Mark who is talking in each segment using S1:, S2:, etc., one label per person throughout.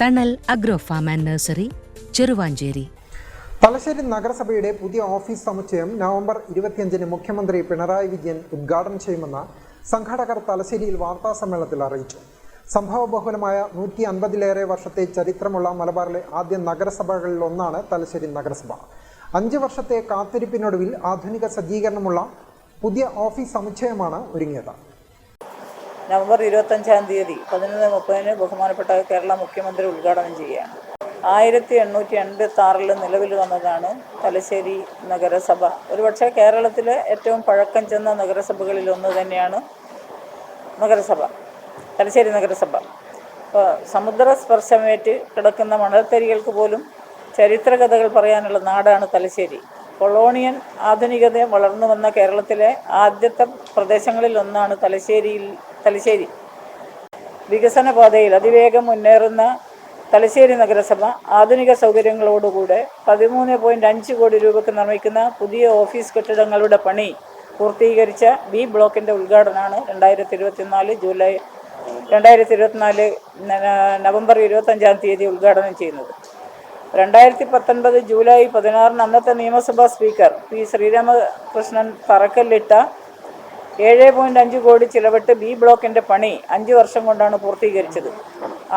S1: Thanal agro farm and nursery Cheruvanchery.
S2: Thalassery നഗരസഭയുടെ പുതിയ office സമുച്ചയം നവംബർ ഇരുപത്തിയഞ്ചിന് മുഖ്യമന്ത്രി പിണറായി വിജയൻ ഉദ്ഘാടനം ചെയ്യുമെന്ന് സംഘാടകർ തലശ്ശേരിയിൽ വാർത്താ സമ്മേളനത്തിൽ അറിയിച്ചു. സംഭവബഹുലമായ നൂറ്റി അൻപതിലേറെ വർഷത്തെ ചരിത്രമുള്ള മലബാറിലെ ആദ്യ നഗരസഭകളിൽ ഒന്നാണ് തലശ്ശേരി നഗരസഭ. അഞ്ച് വർഷത്തെ കാത്തിരിപ്പിനൊടുവിൽ ആധുനിക സജ്ജീകരണമുള്ള പുതിയ ഓഫീസ് സമുച്ചയമാണ് ഒരുങ്ങിയത്.
S3: നവംബർ ഇരുപത്തഞ്ചാം തീയതി പതിനൊന്ന് മുപ്പതിന് ബഹുമാനപ്പെട്ട കേരള മുഖ്യമന്ത്രി ഉദ്ഘാടനം ചെയ്യുകയാണ്. ആയിരത്തി എണ്ണൂറ്റി എൺപത്തി ആറിൽ നിലവിൽ വന്നതാണ് തലശ്ശേരി നഗരസഭ. ഒരുപക്ഷെ കേരളത്തിലെ ഏറ്റവും പഴക്കം ചെന്ന നഗരസഭകളിൽ ഒന്ന് തന്നെയാണ് നഗരസഭ തലശ്ശേരി നഗരസഭ. ഇപ്പോൾ സമുദ്ര സ്പർശമേറ്റ് കിടക്കുന്ന മണൽത്തരികൾക്ക് പോലും ചരിത്രകഥകൾ പറയാനുള്ള നാടാണ് തലശ്ശേരി. കൊളോണിയൻ ആധുനികത വളർന്നു വന്ന കേരളത്തിലെ ആദ്യത്തെ പ്രദേശങ്ങളിൽ ഒന്നാണ് തലശ്ശേരിയിൽ തലശ്ശേരി. വികസന പാതയിൽ അതിവേഗം മുന്നേറുന്ന തലശ്ശേരി നഗരസഭ ആധുനിക സൗകര്യങ്ങളോടുകൂടെ പതിമൂന്ന് പോയിന്റ് അഞ്ച് കോടി രൂപയ്ക്ക് നിർമ്മിക്കുന്ന പുതിയ ഓഫീസ് കെട്ടിടങ്ങളുടെ പണി പൂർത്തീകരിച്ച ബി ബ്ലോക്കിന്റെ ഉദ്ഘാടനമാണ് രണ്ടായിരത്തി ഇരുപത്തിനാല് ജൂലൈ രണ്ടായിരത്തി ഇരുപത്തിനാല് നവംബർ ഇരുപത്തഞ്ചാം തീയതി ഉദ്ഘാടനം ചെയ്യുന്നത്. രണ്ടായിരത്തി പത്തൊൻപത് ജൂലൈ പതിനാറിന് അന്നത്തെ നിയമസഭാ സ്പീക്കർ പി ശ്രീരാമകൃഷ്ണൻ തറക്കല്ലിട്ട ഏഴ് പോയിന്റ് അഞ്ച് കോടി ചിലവിട്ട് ബി ബ്ലോക്കിന്റെ പണി അഞ്ച് വർഷം കൊണ്ടാണ് പൂർത്തീകരിച്ചത്.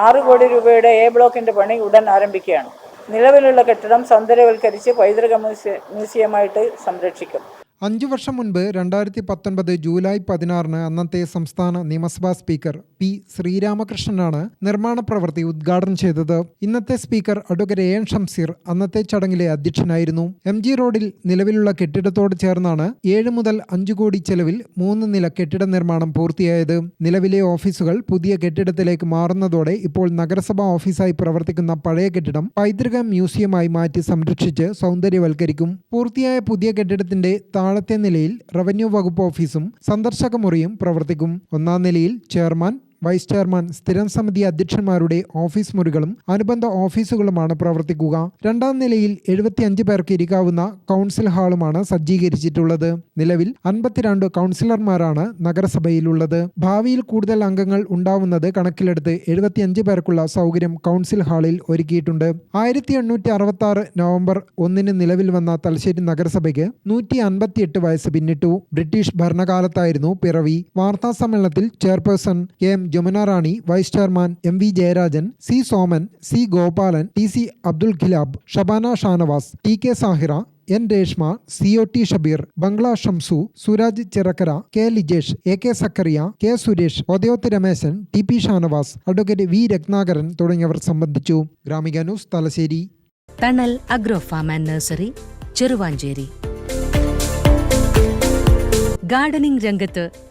S3: ആറ് കോടി രൂപയുടെ എ ബ്ലോക്കിന്റെ പണി ഉടൻ ആരംഭിക്കുകയാണ്. നിലവിലുള്ള കെട്ടിടം സൗന്ദര്യവൽക്കരിച്ച് പൈതൃക മ്യൂസിയ മ്യൂസിയമായിട്ട് സംരക്ഷിക്കും.
S2: അഞ്ചു വർഷം മുൻപ് രണ്ടായിരത്തി പത്തൊൻപത് ജൂലൈ പതിനാറിന് അന്നത്തെ സംസ്ഥാന നിയമസഭാ സ്പീക്കർ പി ശ്രീരാമകൃഷ്ണനാണ് നിർമ്മാണ പ്രവൃത്തി ഉദ്ഘാടനം ചെയ്തത്. ഇന്നത്തെ speaker advocate A N Shamseer അന്നത്തെ ചടങ്ങിലെ അധ്യക്ഷനായിരുന്നു. എം ജി റോഡിൽ നിലവിലുള്ള കെട്ടിടത്തോട് ചേർന്നാണ് ഏഴ് മുതൽ അഞ്ചു കോടി ചെലവിൽ മൂന്ന് നില കെട്ടിട നിർമ്മാണം പൂർത്തിയായത്. നിലവിലെ ഓഫീസുകൾ പുതിയ കെട്ടിടത്തിലേക്ക് മാറുന്നതോടെ ഇപ്പോൾ നഗരസഭാ ഓഫീസായി പ്രവർത്തിക്കുന്ന പഴയ കെട്ടിടം പൈതൃക മ്യൂസിയമായി മാറ്റി സംരക്ഷിച്ച് സൗന്ദര്യവൽക്കരിക്കും. പൂർത്തിയായ പുതിയ കെട്ടിടത്തിന്റെ താഴത്തെ നിലയിൽ റവന്യൂ വകുപ്പ് ഓഫീസും സന്ദർശക മുറിയും പ്രവർത്തിക്കും. ഒന്നാം നിലയിൽ ചെയർമാൻ വൈസ് ചെയർമാൻ സ്ഥിരം സമിതി അധ്യക്ഷന്മാരുടെ ഓഫീസ് മുറികളും അനുബന്ധ ഓഫീസുകളുമാണ് പ്രവർത്തിക്കുക. രണ്ടാം നിലയിൽ എഴുപത്തിയഞ്ച് പേർക്ക് ഇരിക്കാവുന്ന കൗൺസിൽ ഹാളുമാണ് സജ്ജീകരിച്ചിട്ടുള്ളത്. നിലവിൽ അൻപത്തിരണ്ട് കൗൺസിലർമാരാണ് നഗരസഭയിലുള്ളത്. ഭാവിയിൽ കൂടുതൽ അംഗങ്ങൾ ഉണ്ടാവുന്നത് കണക്കിലെടുത്ത് എഴുപത്തിയഞ്ച് പേർക്കുള്ള സൗകര്യം കൗൺസിൽ ഹാളിൽ ഒരുക്കിയിട്ടുണ്ട്. ആയിരത്തി എണ്ണൂറ്റി അറുപത്തി ആറ് നവംബർ ഒന്നിന് നിലവിൽ വന്ന തലശ്ശേരി നഗരസഭയ്ക്ക് നൂറ്റി അൻപത്തിയെട്ട് വയസ്സ് പിന്നിട്ടു. ബ്രിട്ടീഷ് ഭരണകാലത്തായിരുന്നു പിറവി. വാർത്താ സമ്മേളനത്തിൽ chairperson K M. Jamuna Rani vice chairman M V Jayarajan C Soman C Gopalan T C Abdul Khilab Shabana Shanavas T K Sahira N Reshma C O T Shabeer Bangla Shamsu Suraj Chirakkara K Lijesh A K Zakariya K Suresh Othayoth Rameshan T P Shanavas advocate V Ratnakaran തുടങ്ങിയവർ സംബന്ധിച്ചു. Gramika news Thalassery.
S1: Thanal agro farm and nursery Cheruvanchery. Gardening രംഗത്ത്